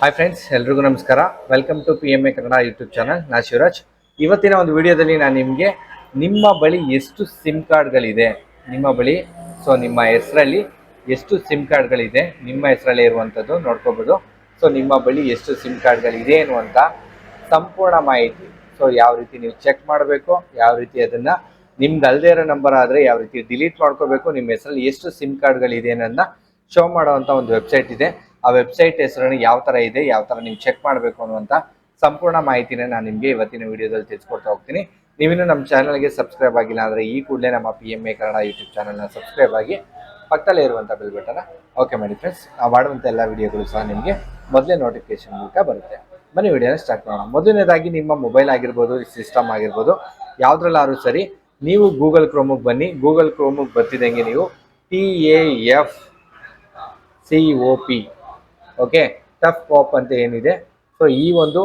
Hi friends ಎಲ್ರಿಗೂ ನಮಸ್ಕಾರ. Welcome to P M A Kannada YouTube channel ನಾ ಶಿವರಾಜ್. ಇವತ್ತಿನ ಒಂದು ವಿಡಿಯೋದಲ್ಲಿ ನಾನು ನಿಮಗೆ ನಿಮ್ಮ ಬಳಿ ಎಷ್ಟು ಸಿಮ್ ಕಾರ್ಡ್ಗಳಿದೆ ನಿಮ್ಮ ಬಳಿ ಸೊ ನಿಮ್ಮ ಹೆಸರಲ್ಲಿ ಎಷ್ಟು ಸಿಮ್ ಕಾರ್ಡ್ಗಳಿದೆ ನಿಮ್ಮ ಹೆಸರಲ್ಲೇ ಇರುವಂಥದ್ದು ನೋಡ್ಕೋಬೋದು. ಸೊ ನಿಮ್ಮ ಬಳಿ ಎಷ್ಟು ಸಿಮ್ ಕಾರ್ಡ್ಗಳಿದೆ ಅನ್ನುವಂಥ ಸಂಪೂರ್ಣ ಮಾಹಿತಿ. ಸೊ ಯಾವ ರೀತಿ ನೀವು ಚೆಕ್ ಮಾಡಬೇಕು, ಯಾವ ರೀತಿ ಅದನ್ನು ನಿಮ್ಗೆ ಅಲ್ಲದೆ ಇರೋ ನಂಬರ್ ಆದರೆ ಯಾವ ರೀತಿ ಡಿಲೀಟ್ ಮಾಡ್ಕೋಬೇಕು, ನಿಮ್ಮ ಹೆಸರಲ್ಲಿ ಎಷ್ಟು ಸಿಮ್ ಕಾರ್ಡ್ಗಳಿದೆ ಅನ್ನೋದನ್ನ ಶೋ ಮಾಡೋವಂಥ ಒಂದು ವೆಬ್ಸೈಟ್ ಇದೆ. ಆ ವೆಬ್ಸೈಟ್ ಹೆಸರನ್ನು ಯಾವ ಥರ ಇದೆ, ಯಾವ ಥರ ನೀವು ಚೆಕ್ ಮಾಡಬೇಕು ಅನ್ನುವಂಥ ಸಂಪೂರ್ಣ ಮಾಹಿತಿನ ನಾನು ನಿಮಗೆ ಇವತ್ತಿನ ವಿಡಿಯೋದಲ್ಲಿ ತಿಳಿಸ್ಕೊಡ್ತಾ ಹೋಗ್ತೀನಿ. ನೀವಿನ್ನೂ ನಮ್ಮ ಚಾನಲ್ಗೆ ಸಬ್ಸ್ಕ್ರೈಬ್ ಆಗಿಲ್ಲ ಅಂದರೆ ಈ ಕೂಡಲೇ ನಮ್ಮ P M A Kannada YouTube ಚಾನಲ್ನ ಸಬ್ಸ್ಕ್ರೈಬ್ ಆಗಿ ಪಕ್ಕದಲ್ಲೇ ಇರುವಂಥ ಬೆಲ್ ಬಟನ್ ಓಕೆ ಮಾಡಿ ಫ್ರೆಂಡ್ಸ್ ನಾವು ಮಾಡುವಂಥ ಎಲ್ಲ ವಿಡಿಯೋಗಳು ಸಹ ನಿಮಗೆ ಮೊದಲೇ ನೋಟಿಫಿಕೇಶನ್ ಮೂಲಕ ಬರುತ್ತೆ. ಬನ್ನಿ ವಿಡಿಯೋನ ಸ್ಟಾರ್ಟ್ ಮಾಡೋಣ. ಮೊದಲನೇದಾಗಿ ನಿಮ್ಮ ಮೊಬೈಲ್ ಆಗಿರ್ಬೋದು ಸಿಸ್ಟಮ್ ಆಗಿರ್ಬೋದು, ಯಾವುದ್ರಲ್ಲಾದ್ರೂ ಸರಿ ನೀವು ಗೂಗಲ್ ಕ್ರೋಮಿಗೆ ಬನ್ನಿ. ಗೂಗಲ್ ಕ್ರೋಮಿಗೆ ಬರ್ತಿದ್ದಂಗೆ ನೀವು T A F C O P okay tough ಪಾಪ್ ಅಂತ ಏನಿದೆ. ಸೊ ಈ ಒಂದು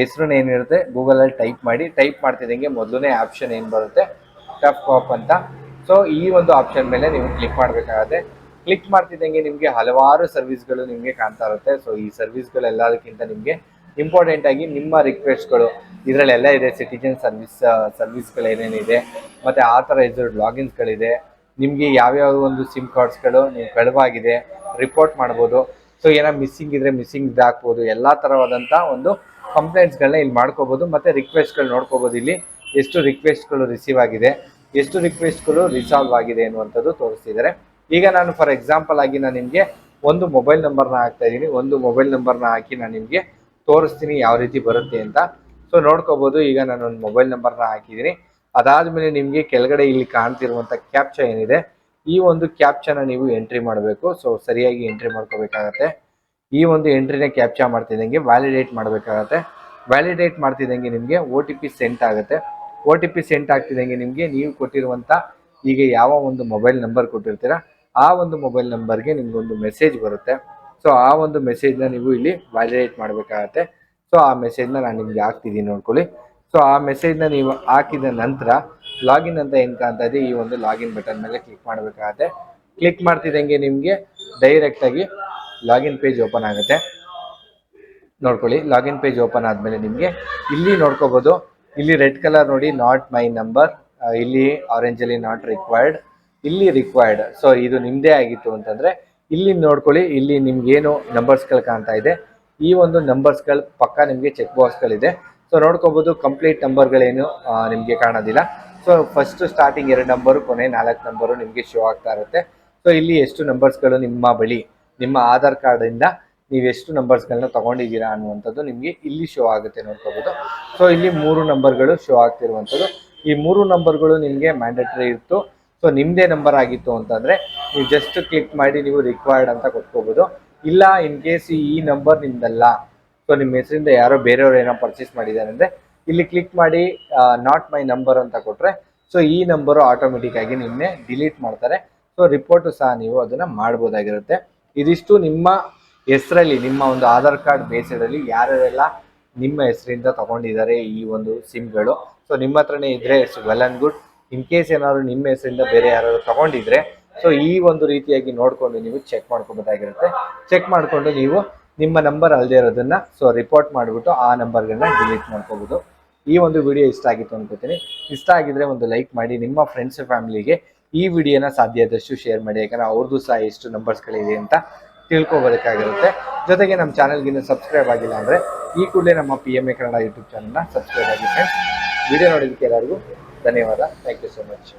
ಹೆಸರನ್ನ ಏನಿರುತ್ತೆ ಗೂಗಲಲ್ಲಿ ಟೈಪ್ ಮಾಡಿ ಟೈಪ್ ಮಾಡ್ತಿದ್ದಂಗೆ ಮೊದಲನೇ ಆಪ್ಷನ್ ಏನು ಬರುತ್ತೆ? ಟಫ್ ಪಾಪ್ ಅಂತ. ಸೊ ಈ ಒಂದು ಆಪ್ಷನ್ ಮೇಲೆ ನೀವು ಕ್ಲಿಕ್ ಮಾಡಬೇಕಾಗತ್ತೆ. ಕ್ಲಿಕ್ ಮಾಡ್ತಿದ್ದಂಗೆ ನಿಮಗೆ ಹಲವಾರು ಸರ್ವಿಸ್ಗಳು ನಿಮಗೆ ಕಾಣ್ತಾ ಇರುತ್ತೆ. ಸೊ ಈ ಸರ್ವಿಸ್ಗಳೆಲ್ಲದಕ್ಕಿಂತ ನಿಮಗೆ ಇಂಪಾರ್ಟೆಂಟ್ ಆಗಿ ನಿಮ್ಮ ರಿಕ್ವೆಸ್ಟ್ಗಳು ಇದರಲ್ಲೆಲ್ಲ ಇದೆ ಸಿಟಿಜನ್ ಸರ್ವಿಸ್ ಸರ್ವಿಸ್ಗಳೇನೇನಿದೆ ಮತ್ತು ಆ ಥರ ಇದ್ರ ಲಾಗಿನ್ಸ್ಗಳಿದೆ ನಿಮಗೆ ಯಾವ್ಯಾವ ಒಂದು ಸಿಮ್ ಕಾರ್ಡ್ಸ್ಗಳು ನೀವು ಕಳವಾಗಿದೆ ರಿಪೋರ್ಟ್ ಮಾಡ್ಬೋದು. ಸೊ ಏನೋ ಮಿಸ್ಸಿಂಗ್ ಇದ್ರೆ ಮಿಸ್ಸಿಂಗ್ ಇದಾಕ್ಬೋದು ಎಲ್ಲ ಥರವಾದಂಥ ಒಂದು ಕಂಪ್ಲೇಂಟ್ಸ್ಗಳನ್ನ ಇಲ್ಲಿ ಮಾಡ್ಕೋಬೋದು. ಮತ್ತು ರಿಕ್ವೆಸ್ಟ್ಗಳು ನೋಡ್ಕೋಬೋದು ಇಲ್ಲಿ. ಎಷ್ಟು ರಿಕ್ವೆಸ್ಟ್ಗಳು ರಿಸೀವ್ ಆಗಿದೆ. ಎಷ್ಟು ರಿಕ್ವೆಸ್ಟ್ಗಳು ರಿಸಾಲ್ವ್ ಆಗಿದೆ ಅನ್ನುವಂಥದ್ದು ತೋರಿಸ್ತಿದ್ದಾರೆ. ಈಗ ನಾನು ಫಾರ್ ಎಕ್ಸಾಂಪಲ್ ಆಗಿ ನಾನು ನಿಮಗೆ ಒಂದು ಮೊಬೈಲ್ ನಂಬರ್ನ ಹಾಕ್ತಾ ಇದ್ದೀನಿ. ಒಂದು ಮೊಬೈಲ್ ನಂಬರ್ನ ಹಾಕಿ ನಾನು ನಿಮಗೆ ತೋರಿಸ್ತೀನಿ ಯಾವ ರೀತಿ ಬರುತ್ತೆ ಅಂತ. ಸೊ ನೋಡ್ಕೋಬೋದು. ಈಗ ನಾನು ಒಂದು ಮೊಬೈಲ್ ನಂಬರ್ನ ಹಾಕಿದ್ದೀನಿ. ಅದಾದಮೇಲೆ ನಿಮಗೆ ಕೆಳಗಡೆ ಇಲ್ಲಿ ಕಾಣ್ತಿರುವಂಥ ಕ್ಯಾಪ್ಚಾ ಏನಿದೆ? ಈ ಒಂದು ಕ್ಯಾಪ್ಚಾನ ನೀವು ಎಂಟ್ರಿ ಮಾಡಬೇಕು. ಸೊ ಸರಿಯಾಗಿ ಎಂಟ್ರಿ ಮಾಡ್ಕೋಬೇಕಾಗತ್ತೆ. ಈ ಒಂದು ಎಂಟ್ರಿನೇ ಕ್ಯಾಪ್ಚಾ ಮಾಡ್ತಿದ್ದಂಗೆ ವ್ಯಾಲಿಡೇಟ್ ಮಾಡಬೇಕಾಗತ್ತೆ. ವ್ಯಾಲಿಡೇಟ್ ಮಾಡ್ತಿದ್ದಂಗೆ ನಿಮಗೆ ಒ ಟಿ ಪಿ ಸೆಂಟ್ ಆಗುತ್ತೆ. ಒ ಟಿ ಪಿ ಸೆಂಟ್ ಆಗ್ತಿದ್ದಂಗೆ ನಿಮಗೆ ನೀವು ಕೊಟ್ಟಿರುವಂಥ ಈಗ ಯಾವ ಒಂದು ಮೊಬೈಲ್ ನಂಬರ್ ಕೊಟ್ಟಿರ್ತೀರ, ಆ ಒಂದು ಮೊಬೈಲ್ ನಂಬರ್ಗೆ ನಿಮ್ಗೊಂದು ಮೆಸೇಜ್ ಬರುತ್ತೆ. ಸೊ ಆ ಒಂದು ಮೆಸೇಜ್ನ ನೀವು ಇಲ್ಲಿ ವ್ಯಾಲಿಡೇಟ್ ಮಾಡಬೇಕಾಗತ್ತೆ. ಸೊ ಆ ಮೆಸೇಜ್ನ ನಾನು ನಿಮಗೆ ಹಾಕ್ತಿದ್ದೀನಿ ನೋಡ್ಕೊಳ್ಳಿ. ಸೊ ಆ ಮೆಸೇಜ್ನ ನೀವು ಹಾಕಿದ ನಂತರ ಲಾಗಿನ್ ಅಂತ ಏನು ಕಾಣ್ತಾ ಇದೆ, ಈ ಒಂದು ಲಾಗಿನ್ ಬಟನ್ ಮೇಲೆ ಕ್ಲಿಕ್ ಮಾಡಬೇಕಾಗತ್ತೆ. ಕ್ಲಿಕ್ ಮಾಡ್ತಿದ್ದಂಗೆ ನಿಮಗೆ ಡೈರೆಕ್ಟಾಗಿ ಲಾಗಿನ್ ಪೇಜ್ ಓಪನ್ ಆಗುತ್ತೆ. ನೋಡ್ಕೊಳ್ಳಿ, ಲಾಗಿನ್ ಪೇಜ್ ಓಪನ್ ಆದಮೇಲೆ ನಿಮಗೆ ಇಲ್ಲಿ ನೋಡ್ಕೋಬೋದು. ಇಲ್ಲಿ ರೆಡ್ ಕಲರ್ ನೋಡಿ ನಾಟ್ ಮೈ ನಂಬರ್ ಇಲ್ಲಿ ಆರೆಂಜಲ್ಲಿ ನಾಟ್ ರಿಕ್ವೈರ್ಡ್ ಇಲ್ಲಿ ರಿಕ್ವೈರ್ಡ್ ಸೊ ಇದು ನಿಮ್ಮದೇ ಆಗಿತ್ತು ಅಂತಂದರೆ ಇಲ್ಲಿ ನೋಡ್ಕೊಳ್ಳಿ, ಇಲ್ಲಿ ನಿಮ್ಗೇನು ನಂಬರ್ಸ್ಗಳು ಕಾಣ್ತಾ ಇದೆ. ಈ ಒಂದು ನಂಬರ್ಸ್ಗಳು ಪಕ್ಕ ನಿಮಗೆ ಚೆಕ್ ಬಾಕ್ಸ್ಗಳಿದೆ ಸೊ ನೋಡ್ಕೋಬೋದು ಕಂಪ್ಲೀಟ್ ನಂಬರ್ಗಳೇನು ನಿಮಗೆ ಕಾಣೋದಿಲ್ಲ. ಸೊ ಫಸ್ಟ್ ಸ್ಟಾರ್ಟಿಂಗ್ ಎರಡು ನಂಬರು ಕೊನೆ ನಾಲ್ಕು ನಂಬರು ನಿಮಗೆ ಶೋ ಆಗ್ತಾ ಇರುತ್ತೆ. ಸೊ ಇಲ್ಲಿ ಎಷ್ಟು ನಂಬರ್ಸ್ಗಳು ನಿಮ್ಮ ಬಳಿ, ನಿಮ್ಮ ಆಧಾರ್ ಕಾರ್ಡಿಂದ ನೀವು ಎಷ್ಟು ನಂಬರ್ಸ್ಗಳನ್ನ ತಗೊಂಡಿದ್ದೀರಾ ಅನ್ನುವಂಥದ್ದು ನಿಮಗೆ ಇಲ್ಲಿ ಶೋ ಆಗುತ್ತೆ ನೋಡ್ಕೋಬೋದು. ಸೊ ಇಲ್ಲಿ ಮೂರು ನಂಬರ್ಗಳು ಶೋ ಆಗ್ತಿರುವಂಥದ್ದು. ಈ ಮೂರು ನಂಬರ್ಗಳು ನಿಮಗೆ ಮ್ಯಾಂಡೇಟರಿ ಇತ್ತು. ಸೊ ನಿಮ್ಮದೇ ನಂಬರ್ ಆಗಿತ್ತು ಅಂತಂದರೆ ನೀವು ಜಸ್ಟ್ ಕ್ಲಿಕ್ ಮಾಡಿ ನೀವು ರಿಕ್ವೈರ್ಡ್ ಅಂತ ಕೊಟ್ಕೋಬೋದು. ಇಲ್ಲ ಇನ್ ಕೇಸ್ ಈ ನಂಬರ್ ನಿಮ್ದಲ್ಲ. ಸೊ ನಿಮ್ಮ ಹೆಸರಿಂದ ಯಾರೋ ಬೇರೆಯವ್ರು ಏನೋ ಪರ್ಚೇಸ್ ಮಾಡಿದ್ದಾರೆ ಅಂದರೆ ಇಲ್ಲಿ ಕ್ಲಿಕ್ ಮಾಡಿ ನಾಟ್ ಮೈ ನಂಬರ್ ಅಂತ ಕೊಟ್ಟರೆ ಸೊ ಈ ನಂಬರು ಆಟೋಮೆಟಿಕ್ ಆಗಿ ನಿಮ್ಮೆ ಡಿಲೀಟ್ ಮಾಡ್ತಾರೆ. ಸೊ ರಿಪೋರ್ಟು ಸಹ ನೀವು ಅದನ್ನು ಮಾಡ್ಬೋದಾಗಿರುತ್ತೆ. ಇದಿಷ್ಟು ನಿಮ್ಮ ಹೆಸರಲ್ಲಿ, ನಿಮ್ಮ ಒಂದು ಆಧಾರ್ ಕಾರ್ಡ್ ಬೇಸಿಡಲ್ಲಿ ಯಾರ್ಯಾರೆಲ್ಲ ನಿಮ್ಮ ಹೆಸರಿಂದ ತಗೊಂಡಿದ್ದಾರೆ ಈ ಒಂದು ಸಿಮ್ಗಳು ಸೊ ನಿಮ್ಮ ಹತ್ರನೇ ಇದ್ರೆ it's well and good in case ಏನಾದ್ರು ನಿಮ್ಮ ಹೆಸರಿಂದ ಬೇರೆ ಯಾರು ತಗೊಂಡಿದ್ರೆ ಸೊ ಈ ಒಂದು ರೀತಿಯಾಗಿ ನೋಡಿಕೊಂಡು ನೀವು ಚೆಕ್ ಮಾಡ್ಕೊಬೋದಾಗಿರುತ್ತೆ. ಚೆಕ್ ಮಾಡಿಕೊಂಡು ನೀವು ನಿಮ್ಮ ನಂಬರ್ ಅಲ್ಲದೆ ಇರೋದನ್ನ ಸೊ ರಿಪೋರ್ಟ್ ಮಾಡಿಬಿಟ್ಟು ಆ ನಂಬರ್ಗಳನ್ನ ಡಿಲೀಟ್ ಮಾಡ್ಕೋಬೋದು. ಈ ಒಂದು ವಿಡಿಯೋ ಇಷ್ಟ ಆಗಿತ್ತು ಅನ್ಕೋತೀನಿ. ಇಷ್ಟ ಆಗಿದ್ರೆ ಒಂದು ಲೈಕ್ ಮಾಡಿ, ನಿಮ್ಮ ಫ್ರೆಂಡ್ಸ್ ಫ್ಯಾಮಿಲಿಗೆ ಈ ವಿಡಿಯೋನ ಸಾಧ್ಯ ಆದಷ್ಟು ಶೇರ್ ಮಾಡಿ, ಯಾಕಂದ್ರೆ ಅವ್ರದ್ದು ಸಹ ಎಷ್ಟು ನಂಬರ್ಸ್ಗಳಿದೆ ಅಂತ ತಿಳ್ಕೊಬೇಕಾಗಿರುತ್ತೆ ಜೊತೆಗೆ ನಮ್ಮ ಚಾನಲ್ಗಿನ್ನ ಸಬ್ಸ್ಕ್ರೈಬ್ ಆಗಿಲ್ಲ ಅಂದರೆ ಈ ಕೂಡಲೇ ನಮ್ಮ P M A Kannada YouTube ಚಾನಲ್ನ ಸಬ್ಸ್ಕ್ರೈಬ್ ಆಗಿ ಫ್ರೆಂಡ್ಸ್ ವಿಡಿಯೋ ನೋಡೋದಕ್ಕೆ ಎಲ್ಲರಿಗೂ ಧನ್ಯವಾದ. Thank you so much